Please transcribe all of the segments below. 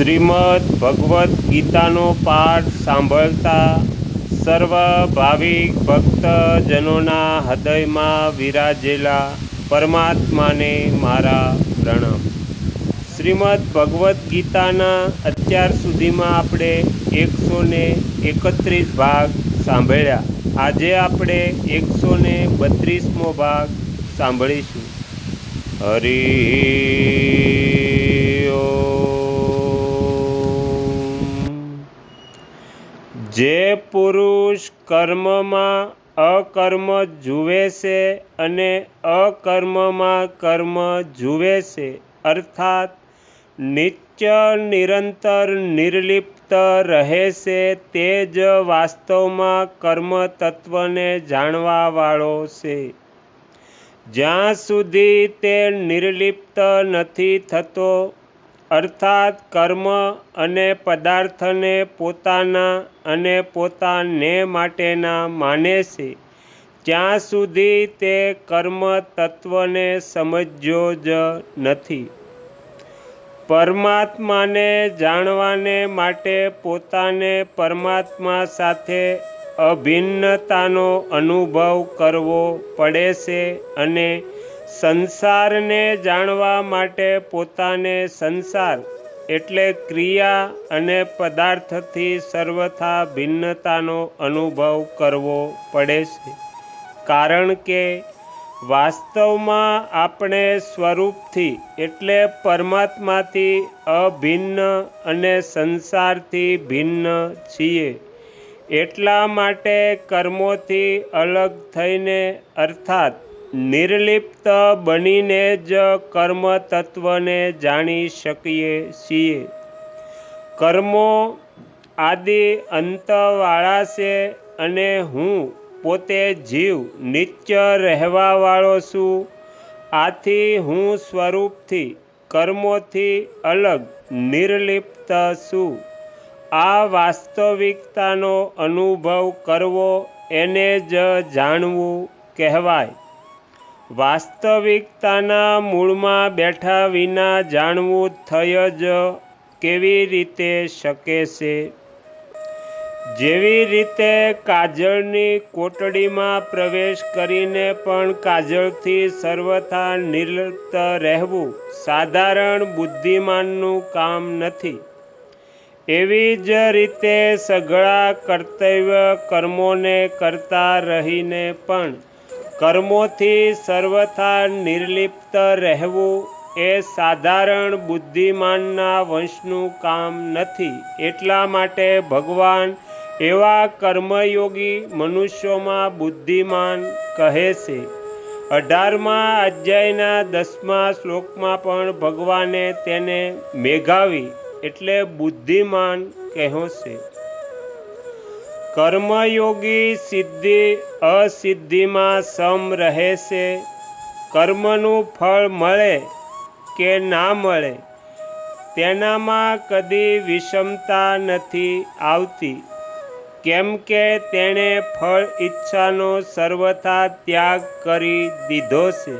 શ્રીમદ ભગવદ્ ગીતાનો પાઠ સાંભળતા સર્વ ભાવિક ભક્તજનોના હૃદયમાં વિરાજેલા પરમાત્માને મારા પ્રણામ. શ્રીમદ ભગવદ્ ગીતાના અત્યાર સુધીમાં આપણે એકસો ને એકત્રીસ ભાગ સાંભળ્યા. આજે આપણે એકસો ને બત્રીસમો ભાગ સાંભળીશું. હરિ જે પુરુષ કર્મમાં અકર્મ જુએ છે અને અકર્મમાં કર્મ જુએ છે, અર્થાત નિત્ય નિરંતર નિર્લિપ્ત રહે છે તે જ વાસ્તવમાં કર્મ તત્વને જાણવાવાળો છે. જ્યાં સુધી તે નિર્લિપ્ત નથી થતો અર્થાત કર્મ અને પદાર્થને પોતાના અને પોતાને માટેના માને છે. ત્યાં સુધી તે કર્મ તત્વને સમજ્યો જ નથી. પરમાત્માને જાણવાને માટે પોતાને પરમાત્મા સાથે અભિન્નતાનો અનુભવ કરવો પડે છે અને સંસારને જાણવા માટે પોતાને સંસાર એટલે ક્રિયા અને પદાર્થથી સર્વથા ભિન્નતાનો અનુભવ કરવો પડે છે. કારણ કે વાસ્તવમાં આપણે સ્વરૂપથી એટલે પરમાત્માથી અભિન્ન અને સંસારથી ભિન્ન છીએ. એટલા માટે કર્મોથી અલગ થઈને અર્થાત નિર્લિપ્ત બનીને જ કર્મ તત્વને જાણી શકીએ છીએ. કર્મો આદિ અંતવાળા છે અને હું પોતે જીવ નિત્ય રહેવાવાળો છું. આથી હું સ્વરૂપથી, કર્મોથી અલગ નિર્લિપ્ત છું. આ વાસ્તવિકતાનો અનુભવ કરવો એને જ જાણવું કહેવાય. વાસ્તવિકતાના મૂળમાં બેઠા વિના જાણવું થઈ જ કેવી રીતે શકે છે? જેવી રીતે કાજળની કોટડીમાં પ્રવેશ કરીને પણ કાજળથી સર્વથા નિર્લિપ્ત રહેવું સાધારણ બુદ્ધિમાનનું કામ નથી. એવી જ રીતે સઘળા કર્તવ્ય કર્મોને કરતા રહીને પણ કર્મોથી સર્વથા નિર્લિપ્ત રહેવું એ સાધારણ બુદ્ધિમાનના વંશનું કામ નથી. એટલા માટે ભગવાન એવા કર્મયોગી મનુષ્યોમાં બુદ્ધિમાન કહે છે. અઢારમા અધ્યાયના દસમા શ્લોકમાં પણ ભગવાને તેને મેઘાવી એટલે બુદ્ધિમાન કહ્યો કર્મયોગી સિદ્ધિ અસિદ્ધિમાં સમ રહે છે. કર્મનું ફળ મળે કે ના મળે, તેનામાં કદી વિષમતા નથી આવતી. કેમ કે તેણે ફળ ઈચ્છાનો સર્વથા ત્યાગ કરી દીધો છે.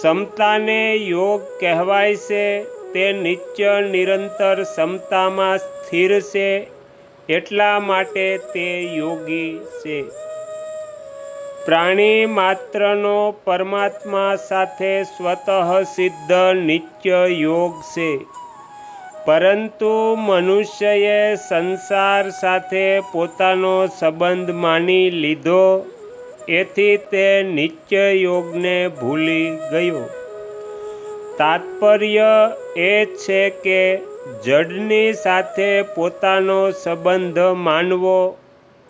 સમતાને યોગ કહેવાય છે, તે નિત્ય નિરંતર સમતામાં સ્થિર છે. એટલા માટે તે યોગી છે. પ્રાણી માત્રનો પરમાત્મા સાથે સ્વતઃ સિદ્ધ નિત્ય યોગ છે. પરંતુ મનુષ્યએ સંસાર સાથે પોતાનો સંબંધ માની લીધો, એથી તે નિત્ય યોગને ભૂલી ગયો. તાત્પર્ય એ છે કે જડની સાથે પોતાનો સંબંધ માનવો,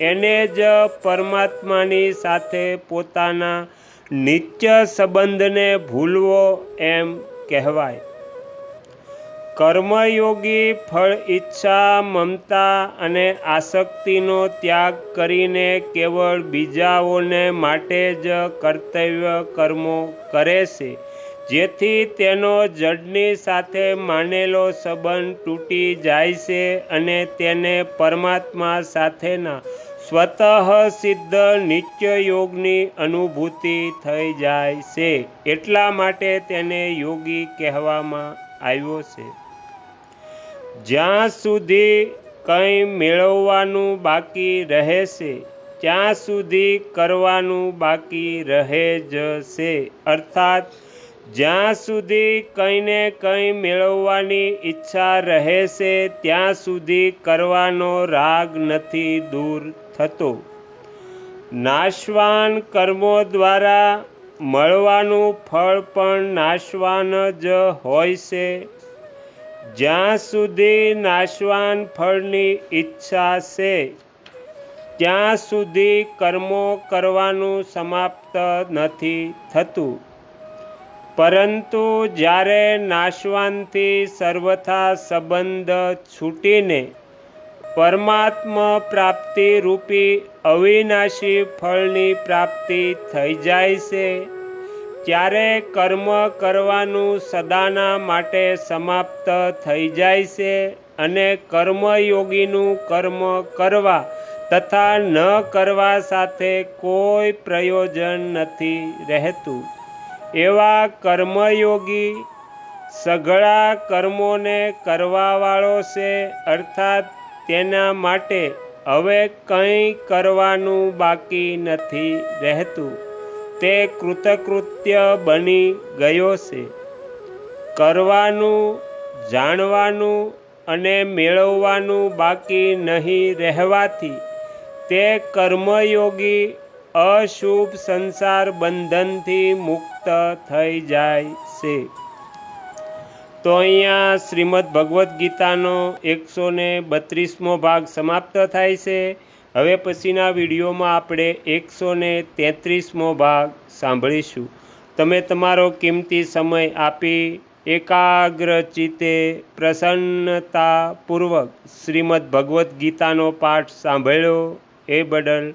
એને જ પરમાત્માની સાથે પોતાના નિત્ય સંબંધને ભૂલવો એમ કહેવાય. કર્મયોગી ફળ, ઈચ્છા, મમતા અને આસક્તિનો ત્યાગ કરીને કેવળ બીજાઓને માટે જ કર્તવ્ય કર્મો કરે છે. જેથી તેનો જડની સાથે માનેલો સંબંધ તૂટી જાય છે અને તેને પરમાત્મા સાથેના સ્વતઃ સિદ્ધ નિત્ય યોગની અનુભૂતિ થઈ જાય છે. એટલા માટે તેને યોગી કહેવામાં આવ્યો છે. જ્યાં સુધી કંઈ મેળવવાનું બાકી રહેશે ત્યાં સુધી કરવાનું બાકી રહે જ છે. અર્થાત જ્યાં સુધી કંઈને કંઈ મેળવવાની ઈચ્છા રહેશે ત્યાં સુધી કરવાનો રાગ નથી દૂર થતો. નાશવાન કર્મો દ્વારા મળવાનું ફળ પણ નાશવાન જ હોય છે. જ્યાં સુધી નાશવાન ફળની ઈચ્છા છે, ત્યાં સુધી કર્મો કરવાનું સમાપ્ત નથી થતું. પરંતુ જ્યારે નાશવાનથી સર્વથા સંબંધ છૂટીને પરમાત્મ પ્રાપ્તિ રૂપી અવિનાશી ફળની પ્રાપ્તિ થઈ જાય છે, ત્યારે કર્મ કરવાનું સદાના માટે સમાપ્ત થઈ જાય છે અને કર્મયોગીનું કર્મ કરવા તથા ન કરવા સાથે કોઈ પ્રયોજન નથી રહેતું. એવા કર્મયોગી સઘળા કર્મોને કરવાવાળો છે, અર્થાત તેના માટે હવે કંઈ કરવાનું બાકી નથી રહેતું. તે કૃતકૃત્ય બની ગયો છે. કરવાનું, જાણવાનું અને મેળવવાનું બાકી નહીં રહેવાથી તે કર્મયોગી અશુભ સંસાર બંધનથી મુક્ત થઈ જાય છે. તો અહીંયા શ્રીમદ ભગવદ્ ગીતાનો એકસો ને બત્રીસમો ભાગ સમાપ્ત થાય છે. હવે પછીના વિડીયોમાં આપણે એકસો ને તેત્રીસમો ભાગ સાંભળીશું. તમે તમારો કિંમતી સમય આપી એકાગ્ર ચિત્તે પ્રસન્નતાપૂર્વક શ્રીમદ ભગવદ્ ગીતાનો પાઠ સાંભળ્યો. એ બદલ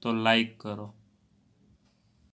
તો લાઈક કરો.